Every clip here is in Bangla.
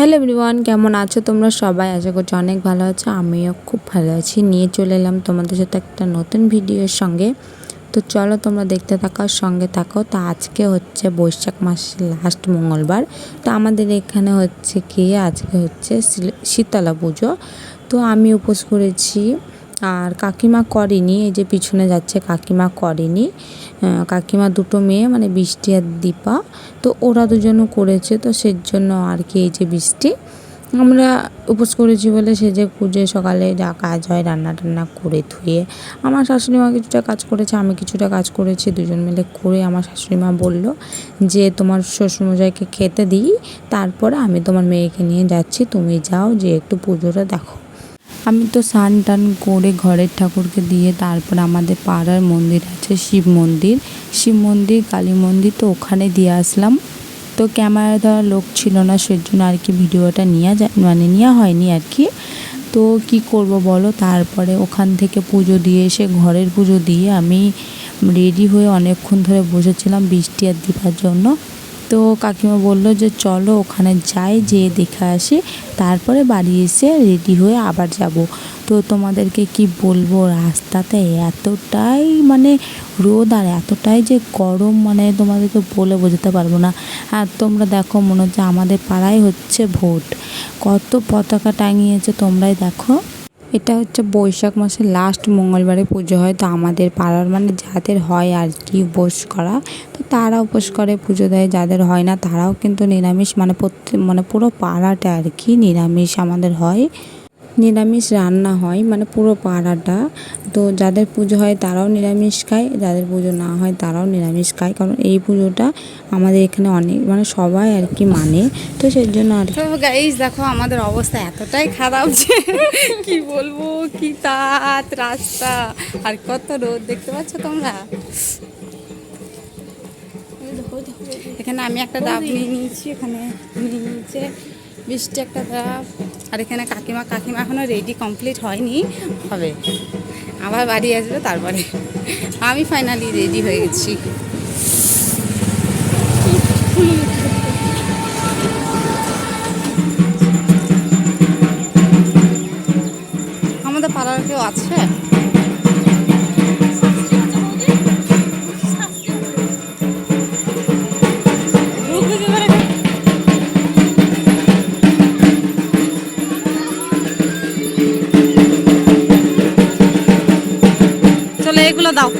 হ্যালো এভরিওয়ান, কেমন আছো তোমরা সবাই? আশা করছি অনেক ভালো আছো, আমিও খুব ভালো আছি। নিয়ে চলে এলাম তোমাদের সাথে একটা নতুন ভিডিওর সঙ্গে। তো চলো তোমরা দেখতে থাকো, সঙ্গে থাকো। তো আজকে হচ্ছে বৈশাখ মাসের লাস্ট মঙ্গলবার। তো আমাদের এখানে হচ্ছে কি? আজকে হচ্ছে শীতলা পুজো। তো আমি উপোস করেছি আর কাকিমা করেনি, এই যে পিছনে যাচ্ছে কাকিমা করেনি। কাকিমা দুটো মেয়ে মানে বৃষ্টি আর দীপা। তো ওরা দুজনও করেছে, তো সেই জন্য আর কি এই যে বৃষ্টি। আমরা উপোস করেছি বলে সে যে পুজো সকালে যা কাজ হয় রান্না টান্না করে ধুয়ে, আমার শাশুড়ি মা কিছুটা কাজ করেছে, আমি কিছুটা কাজ করেছি, দুজন মিলে করে আমার শাশুড়ি মা বলল যে তোমার শ্বশুরমশাইকে খেতে দিই, তারপরে আমি তোমার মেয়েকে নিয়ে যাচ্ছি, তুমি যাও, যে একটু পুজোটা দেখো। আমি তো স্নান টান করে ঘরের ঠাকুরকে দিয়ে তারপরে আমাদের পাড়ার মন্দির আছে শিব মন্দির। শিব মন্দির, কালী মন্দির তো ওখানে দিয়ে আসলাম। তো ক্যামেরা দেওয়ার লোক ছিল না, সেজন্য আর কি ভিডিওটা নেওয়া যায় মানে নেওয়া হয়নি আর কি। তো কি করব বলো? তারপরে ওখান থেকে পুজো দিয়ে এসে ঘরের পুজো দিয়ে আমি রেডি হয়ে অনেকক্ষণ ধরে বসেছিলাম বৃষ্টি আর দিবার জন্য। তো কাকিমা বলল যে, চলো ওখানে যাই, যেয়ে দেখে আসি। তারপরে বাড়ি এসে রেডি হয়ে আবার যাব। তো তোমাদেরকে কি বলব, রাস্তাতে এতটাই মানে রোদ আর এতটাই যে গরম মানে তোমাদেরকে বলে বোঝাতে পারব না। আর তোমরা দেখো, মনে হচ্ছে আমাদের পাড়ায় হচ্ছে ভোট। কত পতাকা টাঙিয়েছে তোমরাই দেখো। এটা হচ্ছে বৈশাখ মাসের লাস্ট মঙ্গলবারে পুজো হয়, তো আমাদের পাড়ার মানে যাদের হয় আর কি উপোস করা, তো তারা উপোস করে, পুজো দেয়। যাদের হয় না, তারাও কিন্তু নিরামিষ মানে প্রত্যেক মানে পুরো পাড়াটা আর কি নিরামিষ আমাদের হয়। নিরামিষ রান্না হয় মানে পুরো পাড়াটা। তো যাদের পুজো হয় তারাও নিরামিষ খায়, যাদের পুজো না হয় তারাও নিরামিষ খায়। কারণ এই পুজোটা আমাদের এখানে অনেক মানে সবাই আর কি মানে। তো সেই জন্য আর কি। দেখো আমাদের অবস্থা এতটাই খারাপ যে কি বলব, কি তাত, রাস্তা, আর কত রোদ, দেখতে পাচ্ছ তোমরা? এখানে আমি একটা ডাব নিয়ে নিয়েছি, এখানে নিয়ে নিয়েছে বৃষ্টি একটা ডাব। আর এখানে কাকিমা কাকিমা এখনও রেডি কমপ্লিট হয়নি। হবে। আবার বাড়ি আসবে তারপরে। আমি ফাইনালি রেডি হয়ে গেছি। আমাদের পাড়ার কেউ আছে? এগুলো দাও।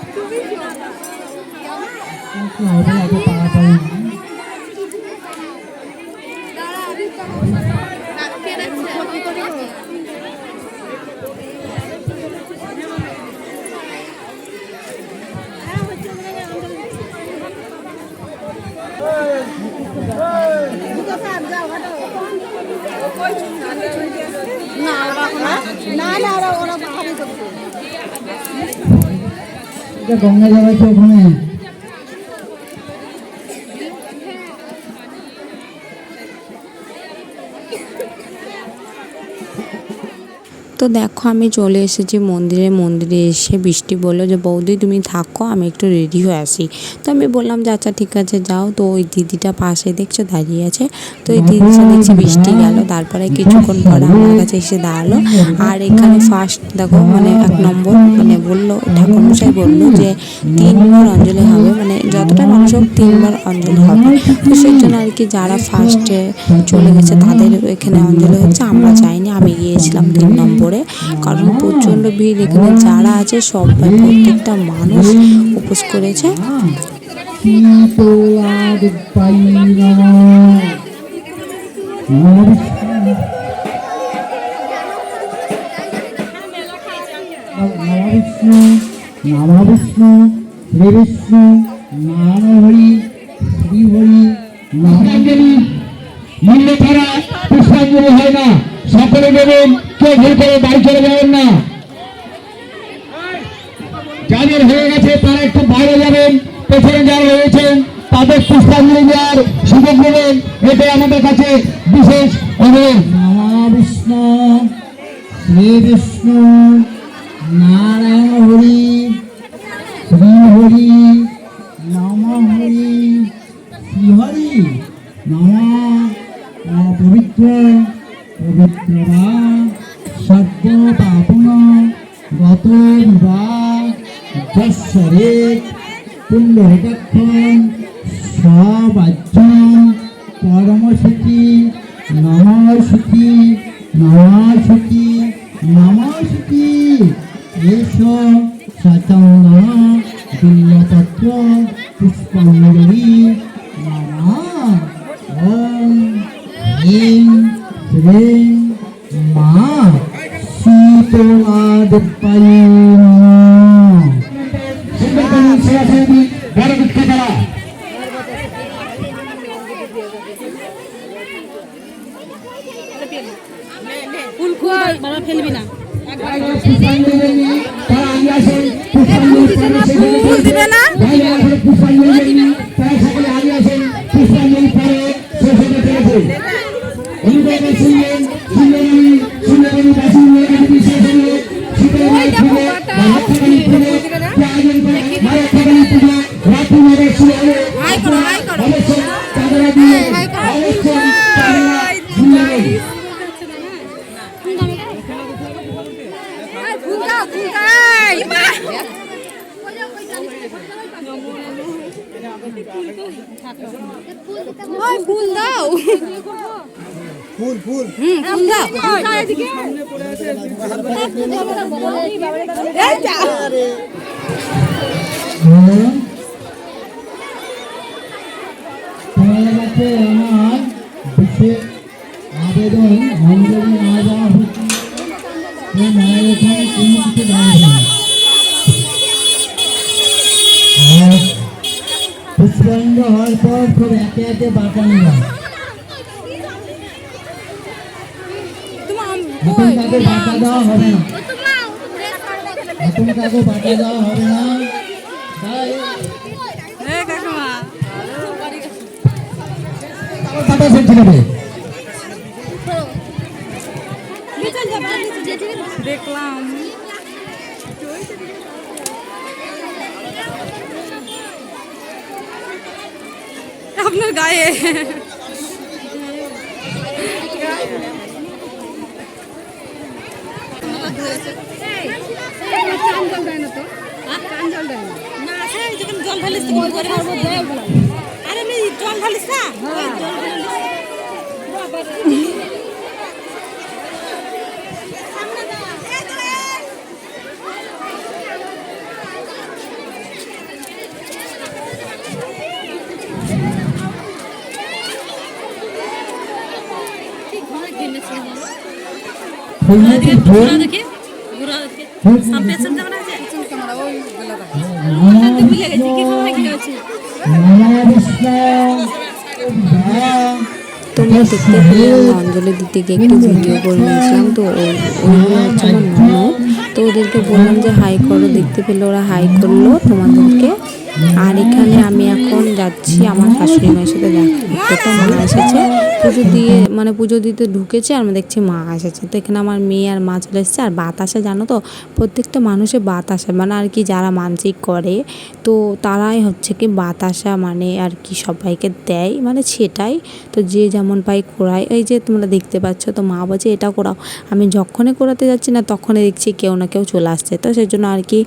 একটু হবে এত তাড়াতাড়ি না। এটা গঙ্গা যাবে ওখানে তো দেখো, আমি চলে এসেছি মন্দিরে। মন্দিরে এসে বৃষ্টি বলল যে, বৌদি, তুমি থাকো, আমি একটু রেডি হয়ে আসি। তো আমি বললাম যে আচ্ছা ঠিক আছে, যাও। তো ওই দিদিটা পাশে দেখছ, দাঁড়িয়ে আছে। তো ওই সাথে দেখছি বৃষ্টি গেল। তারপরে কিছুক্ষণ পর আমার কাছে এসে দাঁড়াল। আর এখানে ফার্স্ট দেখো মানে এক নম্বর মানে বলল, ঠাকুরমশাই বলল যে, তিনবার অঞ্জলি হবে। মানে যতটা মানুষ হোক তিনবার অঞ্জলি হবে। তো সেই জন্য আর কি যারা ফার্স্টে চলে গেছে, তাদের এখানে অঞ্জলি হচ্ছে, আমরা যাইনি। আমি গিয়েছিলাম তিন নম্বরে। কারণ প্রচণ্ড ভিড়, এখানে যারা আছে সবাই প্রত্যেকটা মানুষ উপোস করেছে। শীতলাদ পাই নমবিষ্ণু নমবিষ্ণু বিষ্ণু নাম হরি শ্রী হরি নামাঞ্জলি মূল্য ছাড়া পুষ্পাঞ্জলি হয় না। সকলে দেবেন কেউ ভুল করে বাড়ি চলে যাবেন না? যাদের হয়ে গেছে, তারা একটু বাইরে যাবেন, পেছনে যারা রয়েছেন, তাদের পুষ্পাঞ্জলি দেওয়ার সুযোগ নেবেন এটাই আমাদের কাছে বিশেষ অনুরোধ নারায়ণ হরি শ্রী হরি নমা পবিত্র বা সদ্য পাপন গত বিবাহ যশ্বরে পুণ্যহৃতক্ষণ সবাজ্যম পরমসুখী নমসুখী নমসুখী নমসুখী এস বিল্লপত্র পুষ্পাঞ্জলি ফুল দিবে না বাইরে ফুল দাও ফুল ফুল হুম ফুল দাও হ্যাঁ। তোমাদের কাছে আমার বিশেষ আবেদন অঞ্জলি না দেওয়া হচ্ছে তো মায়ের এখানে কোনো কিছু দাঁড়াবে না আর পুষ্পাঙ্গ হওয়ার পর খুব একে একে বাঁচানো যায় এখন কাউকে দেওয়া হবে না। এখন কাউকে দেওয়া হবে না। ফেলতে হবে দেখলাম। আপনার গায়ে? জল ঢালিস আরে জল ঢালিস না ফুলমতি ফুল ফুল তোমরা দেখতে পেলে অঞ্জলি দিদিকে একটু ভিডিও করে নিয়েছিলাম তো ওইগুলো হচ্ছে আমার ননদ তো ওদেরকে বললাম যে হাই করো দেখতে পেলে ওরা হাই করল তোমাদেরকে আর এখানে আমি এখন যাচ্ছি আমার শাশুড়ি মায়ের সাথে দেখা তো মা এসেছে, পুজো দিয়ে মানে পুজো দিতে ঢুকেছে আর দেখছি মা এসেছে। তো এখানে আমার মেয়ে আর মা চলে এসেছে। আর বাত আসে জানো তো, প্রত্যেকটা মানুষের বাত আসে মানে আর কি যারা মানসিক করে, তো তারাই হচ্ছে কি বাতাসা মানে আর কি সবাইকে দেয় মানে সেটাই। তো যে যেমন পাই করায়। এই যে তোমরা দেখতে পাচ্ছ, তো মা বলছে, এটা করাও। আমি যখনই করাতে যাচ্ছি না, তখনই দেখছি কেউ না কেউ চলে আসছে। তো সেই জন্য আর কি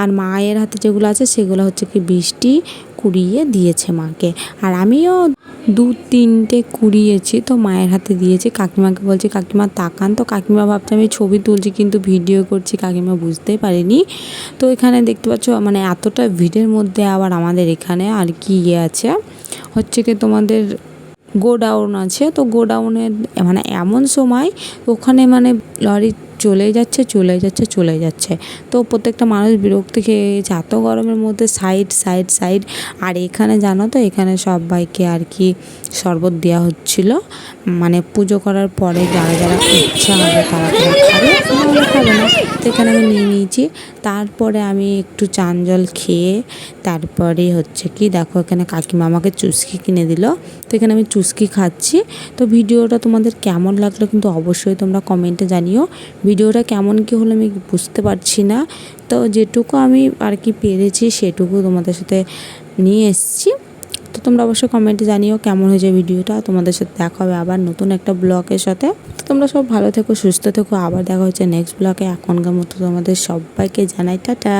আর মায়ের হাতে যেগুলো আছে সেগুলো হচ্ছে কি বৃষ্টি কুড়িয়ে দিয়েছে মাকে। আর আমিও দু তিনটে কুড়িয়েছি তো মায়ের হাতে দিয়েছি। কাকিমাকে বলছি, কাকিমা, তাকান তো। কাকিমা ভাবছে, আমি ছবি তুলছি কিন্তু ভিডিও করছি। কাকিমা বুঝতেই পারিনি। তো এখানে দেখতে পাচ্ছ মানে এতটা ভিড়ের মধ্যে আবার আমাদের এখানে আর কি ইয়ে আছে। হচ্ছে কি তোমাদের গোডাউন আছে। তো গোডাউনের মানে এমন সময় ওখানে মানে লরি চলে যাচ্ছে চলে যাচ্ছে চলে যাচ্ছে। তো প্রত্যেকটা মানুষ বিরক্ত খেয়ে গেছে, এত গরমের মধ্যে সাইড সাইড সাইড। আর এখানে জানো তো, এখানে সবাইকে আর কি শরবত দেওয়া হচ্ছিল। মানে পুজো করার পরে যারা যারা ইচ্ছা হবে তারা খাবে। খাবে না। তো এখানে আমি নিয়ে নিয়েছি। তারপরে আমি একটু চান জল খেয়ে তারপরে হচ্ছে কি, দেখো এখানে কাকিমা আমাকে চুস্কি কিনে দিল। তো এখানে আমি চুস্কি খাচ্ছি। তো ভিডিওটা তোমাদের কেমন লাগল কিন্তু অবশ্যই তোমরা কমেন্টে জানিও। ভিডিওটা কেমন কি হলো আমি বুঝতে পারছি না। তো যেটুকু আমি আর কি পেরেছি সেটুকু তোমাদের সাথে নিয়ে এসছি। তো তোমরা অবশ্যই কমেন্টে জানিও কেমন হয়েছে ভিডিওটা। তোমাদের সাথে দেখা হবে আবার নতুন একটা ব্লগের সাথে। তো তোমরা সব ভালো থেকো, সুস্থ থেকো। আবার দেখা হচ্ছে নেক্সট ব্লগে এখনকার মতো তোমাদের সবাইকে জানাই, টাটা।